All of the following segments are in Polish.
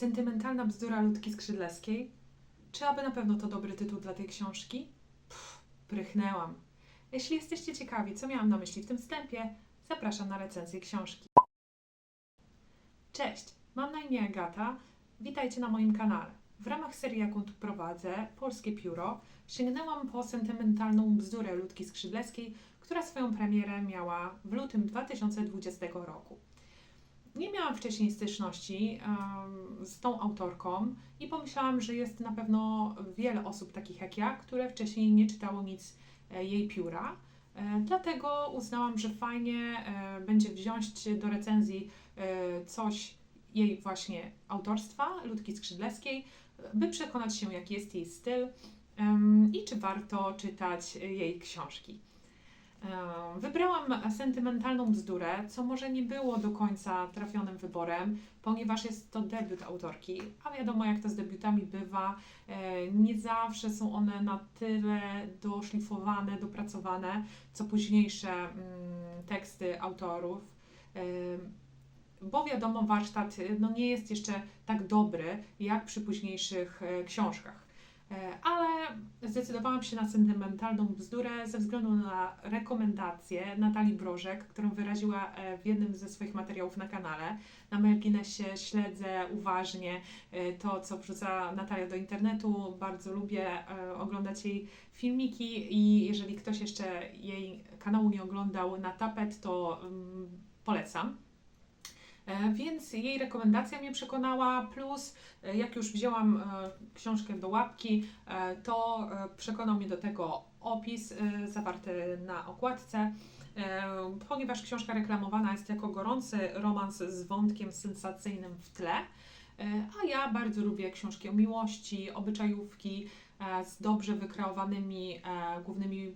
Sentymentalna bzdura Ludki Skrzydlewskiej? Czy aby na pewno to dobry tytuł dla tej książki? Pff, prychnęłam. Jeśli jesteście ciekawi, co miałam na myśli w tym wstępie, zapraszam na recenzję książki. Cześć, mam na imię Agata. Witajcie na moim kanale. W ramach serii, jaką tu prowadzę, Polskie Pióro, sięgnęłam po sentymentalną bzdurę Ludki Skrzydlewskiej, która swoją premierę miała w lutym 2020 roku. Nie miałam wcześniej styczności em, z tą autorką i pomyślałam, że jest na pewno wiele osób takich jak ja, które wcześniej nie czytało nic e, jej pióra. E, Dlatego uznałam, że fajnie e, będzie wziąć do recenzji e, coś jej właśnie autorstwa, Ludki Skrzydlewskiej, by przekonać się, jaki jest jej styl i czy warto czytać jej książki. Wybrałam sentymentalną bzdurę, co może nie było do końca trafionym wyborem, ponieważ jest to debiut autorki, a wiadomo jak to z debiutami bywa, e, nie zawsze są one na tyle doszlifowane, dopracowane, co późniejsze mm, teksty autorów. Bo wiadomo, warsztat no, nie jest jeszcze tak dobry jak przy późniejszych e, książkach. E, Ale zdecydowałam się na sentymentalną bzdurę ze względu na rekomendację Natalii Brożek, którą wyraziła e, w jednym ze swoich materiałów na kanale. Na marginesie śledzę uważnie e, to, co wrzuca Natalia do internetu. Bardzo lubię oglądać jej filmiki i jeżeli ktoś jeszcze jej kanału nie oglądał na tapet, to mm, polecam. E, Więc jej rekomendacja mnie przekonała, plus e, jak już wzięłam e, książkę do łapki, to przekonał mnie do tego opis zawarty na okładce, ponieważ książka reklamowana jest jako gorący romans z wątkiem sensacyjnym w tle. A ja bardzo lubię książki o miłości, obyczajówki z dobrze wykreowanymi głównymi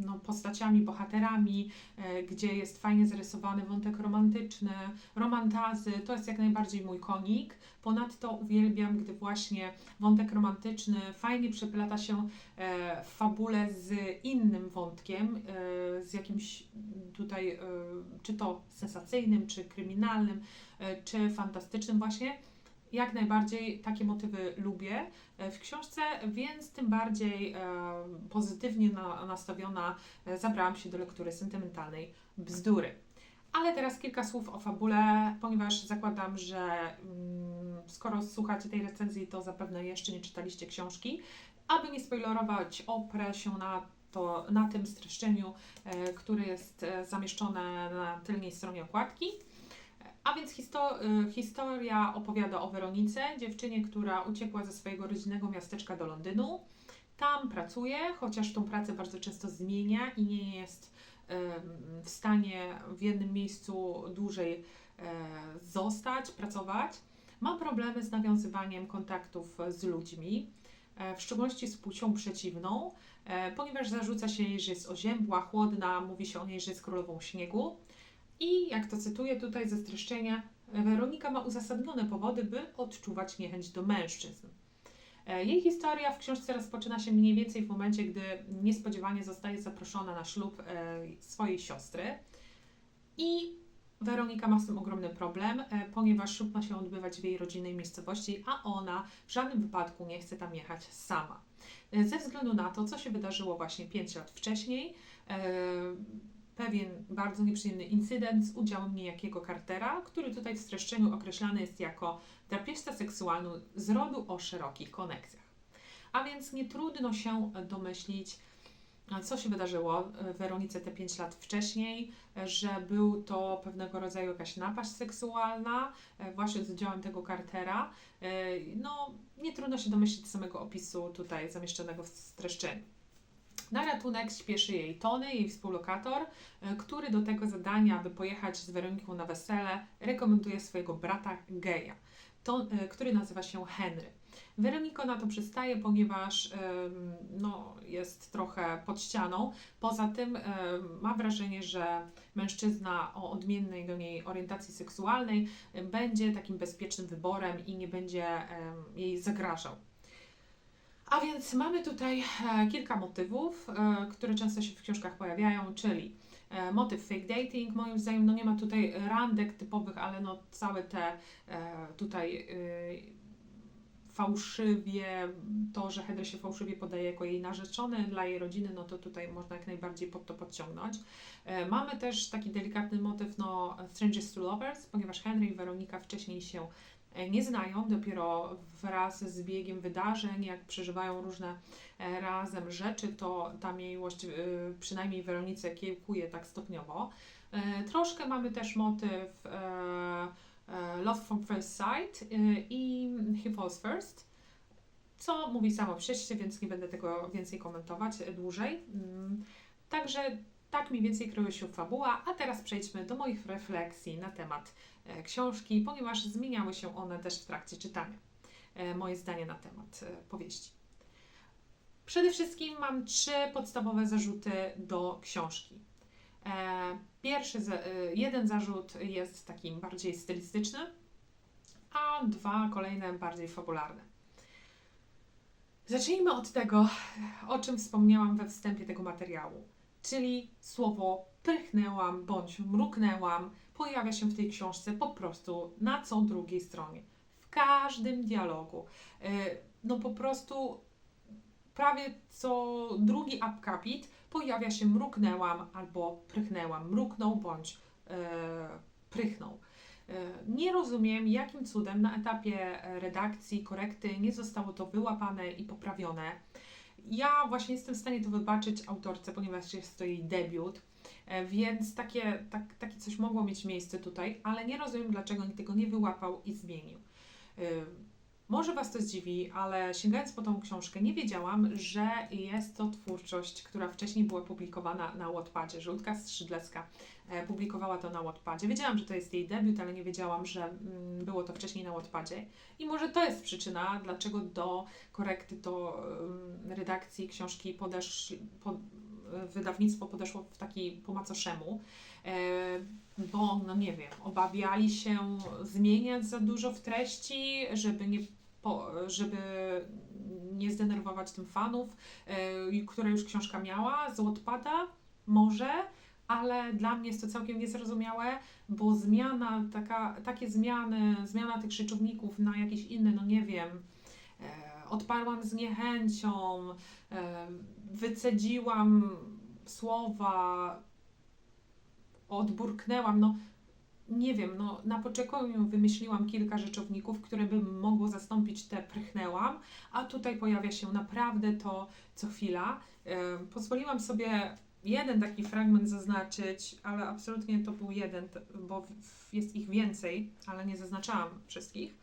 no, postaciami, bohaterami, e, gdzie jest fajnie zarysowany wątek romantyczny, romantazy, to jest jak najbardziej mój konik. Ponadto uwielbiam, gdy właśnie wątek romantyczny fajnie przeplata się e, w fabule z innym wątkiem, e, z jakimś tutaj, czy to sensacyjnym, czy kryminalnym, czy fantastycznym właśnie. Jak najbardziej takie motywy lubię e, w książce, więc tym bardziej e, pozytywnie na, nastawiona e, zabrałam się do lektury sentymentalnej bzdury. Ale teraz kilka słów o fabule, ponieważ zakładam, że mm, skoro słuchacie tej recenzji, to zapewne jeszcze nie czytaliście książki. Aby nie spoilerować, oprę się na, to, na tym streszczeniu, które jest zamieszczone na tylnej stronie okładki. A więc histo- y, historia opowiada o Weronice, dziewczynie, która uciekła ze swojego rodzinnego miasteczka do Londynu. Tam pracuje, chociaż tą pracę bardzo często zmienia i nie jest w stanie w jednym miejscu dłużej e, zostać, pracować. Ma problemy z nawiązywaniem kontaktów z ludźmi, e, w szczególności z płcią przeciwną, e, ponieważ zarzuca się jej, że jest oziębła, chłodna, mówi się o niej, że jest królową śniegu. I jak to cytuję tutaj ze streszczenia, Weronika ma uzasadnione powody, by odczuwać niechęć do mężczyzn. E, Jej historia w książce rozpoczyna się mniej więcej w momencie, gdy niespodziewanie zostaje zaproszona na ślub e, swojej siostry. I Weronika ma z tym ogromny problem, e, ponieważ ślub ma się odbywać w jej rodzinnej miejscowości, a ona w żadnym wypadku nie chce tam jechać sama. Ze względu na to, co się wydarzyło właśnie 5 lat wcześniej, pewien bardzo nieprzyjemny incydent z udziałem niejakiego Cartera, który tutaj w streszczeniu określany jest jako drapieżca seksualny z rodu o szerokich koneksjach. A więc nie trudno się domyślić, co się wydarzyło Weronice te 5 lat wcześniej, że był to pewnego rodzaju jakaś napaść seksualna, e, właśnie z udziałem tego Cartera. E, No, nie trudno się domyślić samego opisu tutaj zamieszczonego w streszczeniu. Na ratunek śpieszy jej Tony, jej współlokator, e, który do tego zadania, aby pojechać z Weroniką na wesele, rekomenduje swojego brata geja, to, e, który nazywa się Henry. Weroniko na to przystaje, ponieważ no, jest trochę pod ścianą. Poza tym ma wrażenie, że mężczyzna o odmiennej do niej orientacji seksualnej będzie takim bezpiecznym wyborem i nie będzie jej zagrażał. A więc mamy tutaj e, kilka motywów, e, które często się w książkach pojawiają, czyli E, motyw fake dating, moim zdaniem, no nie ma tutaj randek typowych, ale no całe te tutaj e, fałszywie, to, że Heather się fałszywie podaje jako jej narzeczony dla jej rodziny, no to tutaj można jak najbardziej pod to podciągnąć. Mamy też taki delikatny motyw, no Strangers to Lovers, ponieważ Henry i Weronika wcześniej się nie znają, dopiero wraz z biegiem wydarzeń, jak przeżywają różne e, razem rzeczy, to ta miłość e, przynajmniej Weronice kiełkuje tak stopniowo. E, Troszkę mamy też motyw e, e, Love from First Sight e, i He Falls First, co mówi samo się, więc nie będę tego więcej komentować e, dłużej. Mm, Także tak mniej więcej kryje się fabuła, a teraz przejdźmy do moich refleksji na temat e, książki, ponieważ zmieniały się one też w trakcie czytania. E, Moje zdanie na temat e, powieści. Przede wszystkim mam trzy podstawowe zarzuty do książki. Pierwszy, jeden zarzut jest taki bardziej stylistyczny, a dwa kolejne bardziej fabularne. Zacznijmy od tego, o czym wspomniałam we wstępie tego materiału, czyli słowo prychnęłam bądź mruknęłam pojawia się w tej książce po prostu na co drugiej stronie. W każdym dialogu. E, No po prostu prawie co drugi upcapit pojawia się mruknęłam albo prychnęłam. Mruknął bądź e, prychnął. E, Nie rozumiem, jakim cudem na etapie redakcji, korekty nie zostało to wyłapane i poprawione. Ja właśnie jestem w stanie to wybaczyć autorce, ponieważ jest to jej debiut, e, więc takie, tak, takie coś mogło mieć miejsce tutaj, ale nie rozumiem, dlaczego nikt tego nie wyłapał i zmienił. Może Was to zdziwi, ale sięgając po tą książkę, nie wiedziałam, że jest to twórczość, która wcześniej była publikowana na Wattpadzie. Żółtka Skrzydlecka e, publikowała to na Wattpadzie. Wiedziałam, że to jest jej debiut, ale nie wiedziałam, że mm, było to wcześniej na Wattpadzie. I może to jest przyczyna, dlaczego do korekty, do ym, redakcji książki podesz, po, e, wydawnictwo podeszło w taki po macoszemu, e, bo no nie wiem, obawiali się zmieniać za dużo w treści, żeby nie, po, żeby nie zdenerwować tym fanów, e, które już książka miała z może, ale dla mnie jest to całkiem niezrozumiałe, bo zmiana, taka, takie zmiany, zmiana tych rzeczowników na jakieś inne, no nie wiem, e, odparłam z niechęcią, e, wycedziłam słowa, odburknęłam, no nie wiem, no na poczekaniu wymyśliłam kilka rzeczowników, które by mogło zastąpić te prychnęłam, a tutaj pojawia się naprawdę to co chwila. Pozwoliłam sobie jeden taki fragment zaznaczyć, ale absolutnie to był jeden, bo jest ich więcej, ale nie zaznaczałam wszystkich.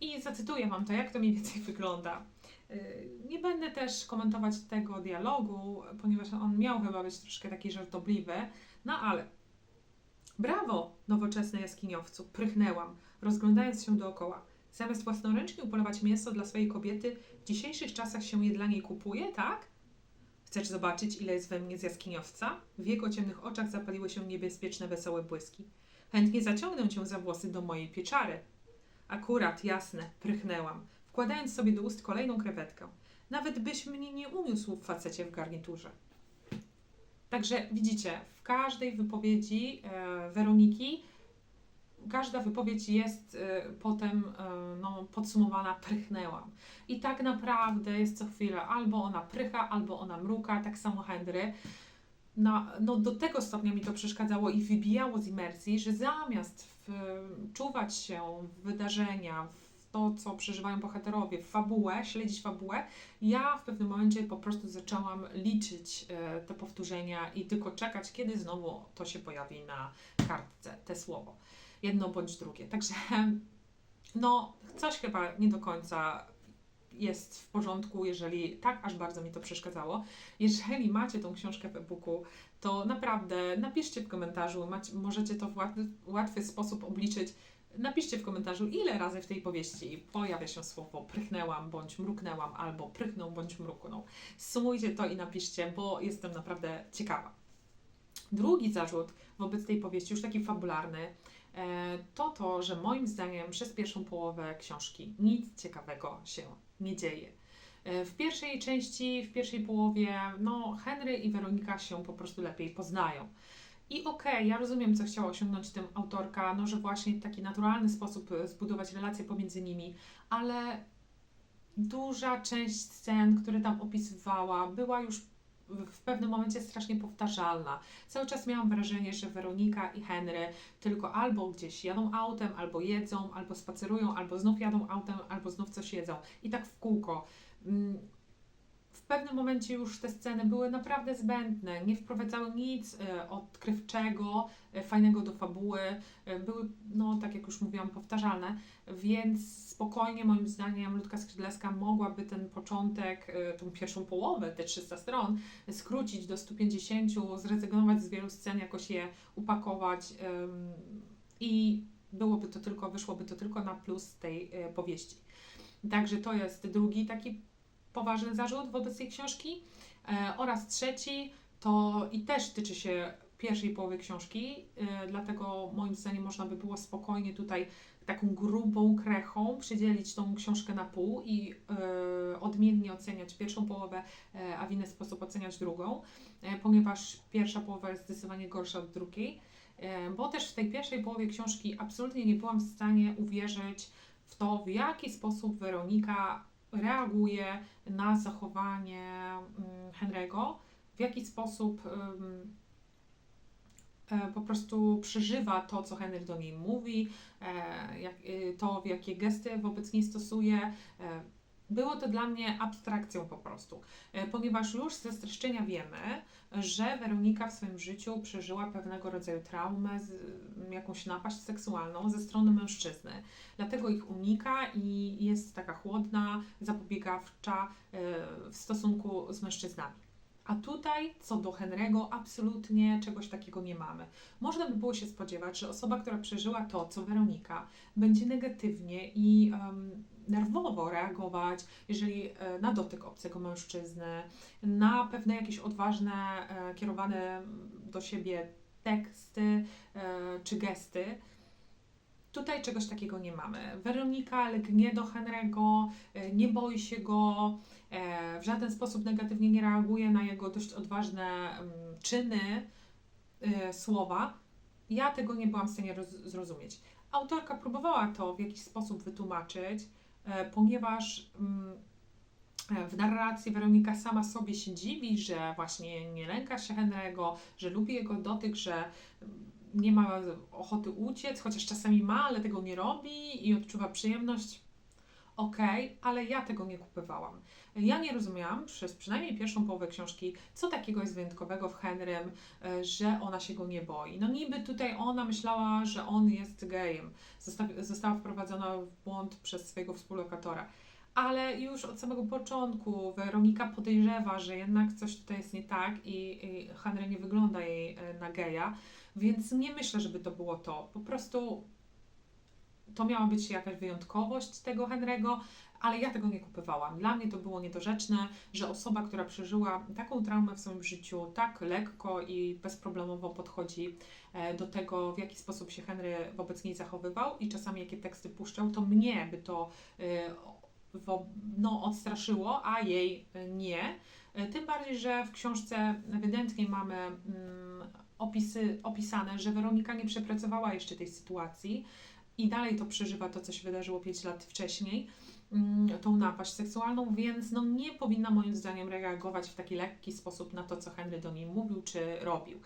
I zacytuję Wam to, jak to mniej więcej wygląda. Y, Nie będę też komentować tego dialogu, ponieważ on miał chyba być troszkę taki żartobliwy, no ale brawo, nowoczesny jaskiniowcu, prychnęłam, rozglądając się dookoła. Zamiast własnoręcznie upolować mięso dla swojej kobiety, w dzisiejszych czasach się je dla niej kupuje, tak? Chcesz zobaczyć, ile jest we mnie z jaskiniowca? W jego ciemnych oczach zapaliły się niebezpieczne, wesołe błyski. Chętnie zaciągnę cię za włosy do mojej pieczary. Akurat, jasne, prychnęłam, wkładając sobie do ust kolejną krewetkę. Nawet byś mnie nie uniósł w facecie w garniturze. Także widzicie, w każdej wypowiedzi e, Weroniki, każda wypowiedź jest e, potem e, no, podsumowana prychnęłam. I tak naprawdę jest co chwilę albo ona prycha, albo ona mruka, tak samo Henry. No, no do tego stopnia mi to przeszkadzało i wybijało z imersji, że zamiast czuwać się w wydarzenia, w to, co przeżywają bohaterowie, fabułę, śledzić fabułę, ja w pewnym momencie po prostu zaczęłam liczyć e, te powtórzenia i tylko czekać, kiedy znowu to się pojawi na kartce, te słowo. Jedno bądź drugie. Także no, coś chyba nie do końca jest w porządku, jeżeli tak aż bardzo mi to przeszkadzało. Jeżeli macie tą książkę w e-booku, to naprawdę napiszcie w komentarzu, macie, możecie to w łatwy, łatwy sposób obliczyć. Napiszcie w komentarzu, ile razy w tej powieści pojawia się słowo prychnęłam bądź mruknęłam, albo prychnął bądź mruknął. Sumujcie to i napiszcie, bo jestem naprawdę ciekawa. Drugi zarzut wobec tej powieści, już taki fabularny, e, to to, że moim zdaniem przez pierwszą połowę książki nic ciekawego się nie dzieje. E, W pierwszej części, w pierwszej połowie, no, Henry i Weronika się po prostu lepiej poznają. I okej, ja rozumiem, co chciała osiągnąć tym autorka, no że właśnie taki naturalny sposób e, zbudować relacje pomiędzy nimi, ale duża część scen, które tam opisywała, była już w w pewnym momencie strasznie powtarzalna. Cały czas miałam wrażenie, że Weronika i Henry tylko albo gdzieś jadą autem, albo jedzą, albo spacerują, albo znów jadą autem, albo znów coś jedzą. I tak w kółko. Pewnym momencie już te sceny były naprawdę zbędne, nie wprowadzały nic e, odkrywczego, e, fajnego do fabuły, e, były, no tak jak już mówiłam, powtarzalne, więc spokojnie moim zdaniem Ludka Skrzydlewska mogłaby ten początek, tą pierwszą połowę, te 300 stron, skrócić do 150, zrezygnować z wielu scen, jakoś je upakować i byłoby to tylko, wyszłoby to tylko na plus tej powieści. Także to jest drugi taki poważny zarzut wobec tej książki. E, oraz trzeci to i też tyczy się pierwszej połowy książki, e, dlatego moim zdaniem można by było spokojnie tutaj taką grubą krechą przydzielić tą książkę na pół i e, odmiennie oceniać pierwszą połowę, a w inny sposób oceniać drugą, ponieważ pierwsza połowa jest zdecydowanie gorsza od drugiej, bo też w tej pierwszej połowie książki absolutnie nie byłam w stanie uwierzyć w to, w jaki sposób Weronika reaguje na zachowanie mm, Henry'ego, w jaki sposób e, po prostu przeżywa to, co Henry do niej mówi, e, y, to, jakie gesty wobec niej stosuje. Było to dla mnie abstrakcją po prostu, e, ponieważ już ze streszczenia wiemy, że Weronika w swoim życiu przeżyła pewnego rodzaju traumę, jakąś napaść seksualną ze strony mężczyzny. Dlatego ich unika i jest taka chłodna, zapobiegawcza e, w stosunku z mężczyznami. A tutaj, co do Henry'ego, absolutnie czegoś takiego nie mamy. Można by było się spodziewać, że osoba, która przeżyła to, co Weronika, będzie negatywnie i em, nerwowo reagować, jeżeli e, na dotyk obcego mężczyzny, na pewne jakieś odważne, e, kierowane do siebie teksty e, czy gesty. Tutaj czegoś takiego nie mamy. Weronika lgnie do Henry'ego, nie boi się go, w żaden sposób negatywnie nie reaguje na jego dość odważne mm, czyny, słowa. Ja tego nie byłam w stanie roz- zrozumieć. Autorka próbowała to w jakiś sposób wytłumaczyć, ponieważ mm, e, w narracji Weronika sama sobie się dziwi, że właśnie nie lęka się Henry'ego, że lubi jego dotyk, że mm, nie ma ochoty uciec, chociaż czasami ma, ale tego nie robi i odczuwa przyjemność. Okej, ale ja tego nie kupowałam. Ja nie rozumiałam przez przynajmniej pierwszą połowę książki, co takiego jest wyjątkowego w Henrym, e, że ona się go nie boi. No niby tutaj ona myślała, że on jest gejem. Została wprowadzona w błąd przez swojego współlokatora. Ale już od samego początku Weronika podejrzewa, że jednak coś tutaj jest nie tak i, i Henry nie wygląda jej e, na geja, więc nie myślę, żeby to było to. Po prostu to miała być jakaś wyjątkowość tego Henry'ego, ale ja tego nie kupowałam. Dla mnie to było niedorzeczne, że osoba, która przeżyła taką traumę w swoim życiu, tak lekko i bezproblemowo podchodzi e, do tego, w jaki sposób się Henry wobec niej zachowywał i czasami jakie teksty puszczał, to mnie by to e, no, odstraszyło, a jej e, nie. Tym bardziej, że w książce ewidentnie mamy mm, opisy, opisane, że Weronika nie przepracowała jeszcze tej sytuacji i dalej to przeżywa to, co się wydarzyło 5 lat wcześniej, mm, tą napaść seksualną, więc no nie powinna moim zdaniem reagować w taki lekki sposób na to, co Henry do niej mówił czy robił.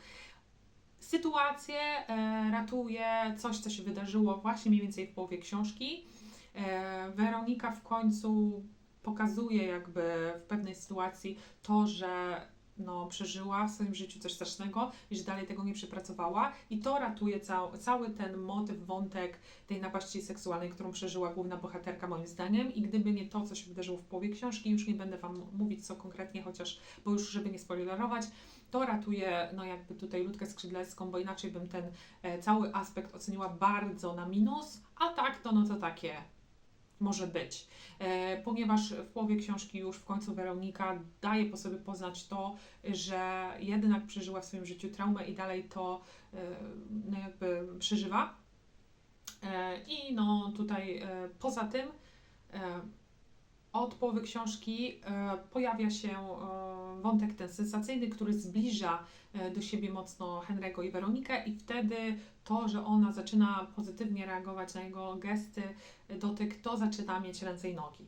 Sytuację e, ratuje coś, co się wydarzyło właśnie mniej więcej w połowie książki. E, Weronika w końcu pokazuje jakby w pewnej sytuacji to, że no, przeżyła w swoim życiu coś strasznego i że dalej tego nie przepracowała. I to ratuje cał, cały ten motyw, wątek tej napaści seksualnej, którą przeżyła główna bohaterka moim zdaniem. I gdyby nie to, co się wydarzyło w połowie książki, już nie będę Wam mówić co konkretnie, chociaż, bo już żeby nie spoilerować, to ratuje no jakby tutaj Ludkę Skrzydlecką, bo inaczej bym ten e, cały aspekt oceniła bardzo na minus, a tak to no to takie może być. E, ponieważ w połowie książki już w końcu Weronika daje po sobie poznać to, że jednak przeżyła w swoim życiu traumę i dalej to e, no jakby przeżywa. E, I no tutaj poza tym od połowy książki e, pojawia się e, wątek ten sensacyjny, który zbliża e, do siebie mocno Henry'ego i Weronikę i wtedy to, że ona zaczyna pozytywnie reagować na jego gesty, dotyk, to zaczyna mieć ręce i nogi.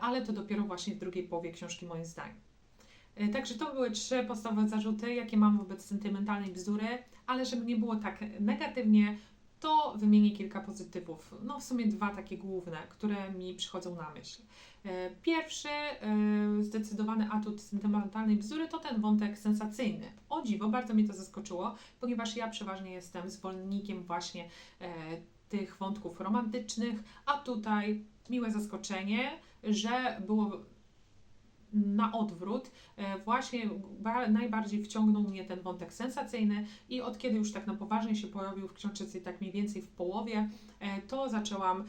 Ale to dopiero właśnie w drugiej połowie książki moim zdaniem. Także to były trzy podstawowe zarzuty, jakie mam wobec sentymentalnej bzdury, ale żeby nie było tak negatywnie, to wymienię kilka pozytywów. No w sumie dwa takie główne, które mi przychodzą na myśl. E, Pierwszy e, zdecydowany atut sentymentalnej bzdury to ten wątek sensacyjny. O dziwo, bardzo mnie to zaskoczyło, ponieważ ja przeważnie jestem zwolennikiem właśnie e, tych wątków romantycznych, a tutaj miłe zaskoczenie, że było na odwrót. E, Właśnie ba- najbardziej wciągnął mnie ten wątek sensacyjny i od kiedy już tak na poważnie się pojawił w książce, tak mniej więcej w połowie, e, to zaczęłam e,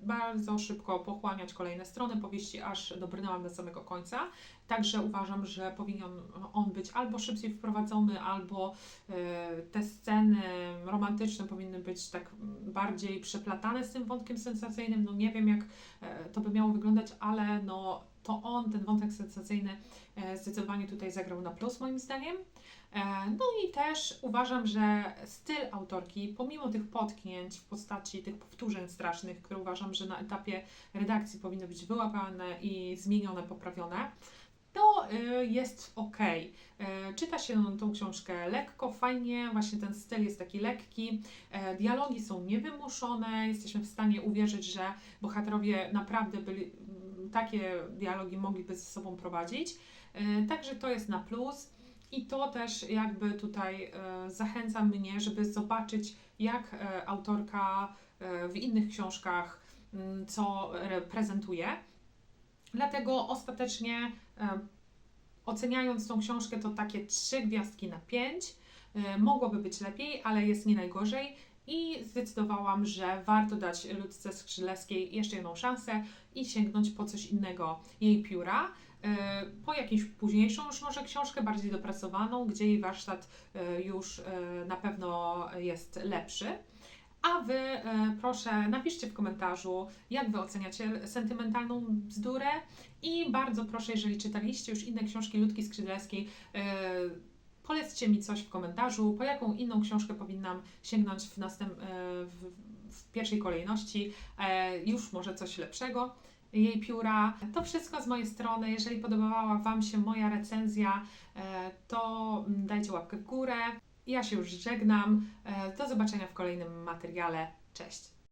bardzo szybko pochłaniać kolejne strony powieści, aż dobrnęłam do samego końca. Także uważam, że powinien on być albo szybciej wprowadzony, albo te sceny romantyczne powinny być tak bardziej przeplatane z tym wątkiem sensacyjnym. No nie wiem, jak to by miało wyglądać, ale no to on, ten wątek sensacyjny, e, zdecydowanie tutaj zagrał na plus moim zdaniem. E, No i też uważam, że styl autorki, pomimo tych potknięć w postaci tych powtórzeń strasznych, które uważam, że na etapie redakcji powinny być wyłapane i zmienione, poprawione, to y, jest ok. Czyta się tą książkę lekko, fajnie, właśnie ten styl jest taki lekki, e, dialogi są niewymuszone, jesteśmy w stanie uwierzyć, że bohaterowie naprawdę byli, takie dialogi mogliby ze sobą prowadzić. E, Także to jest na plus. I to też jakby tutaj e, zachęca mnie, żeby zobaczyć, jak e, autorka w innych książkach m, co re- prezentuje. Dlatego ostatecznie oceniając tą książkę, to takie trzy gwiazdki na pięć. Mogłoby być lepiej, ale jest nie najgorzej. I zdecydowałam, że warto dać Ludce Skrzydlewskiej jeszcze jedną szansę i sięgnąć po coś innego jej pióra. E, Po jakąś późniejszą już może książkę, bardziej dopracowaną, gdzie jej warsztat e, już e, na pewno jest lepszy. A Wy proszę napiszcie w komentarzu, jak Wy oceniacie sentymentalną bzdurę i bardzo proszę, jeżeli czytaliście już inne książki Ludki Skrzydlewskiej, e, polećcie mi coś w komentarzu, po jaką inną książkę powinnam sięgnąć w, następ, e, w, w pierwszej kolejności, e, już może coś lepszego jej pióra. To wszystko z mojej strony. Jeżeli podobała Wam się moja recenzja, e, to dajcie łapkę w górę. Ja się już żegnam. Do zobaczenia w kolejnym materiale. Cześć!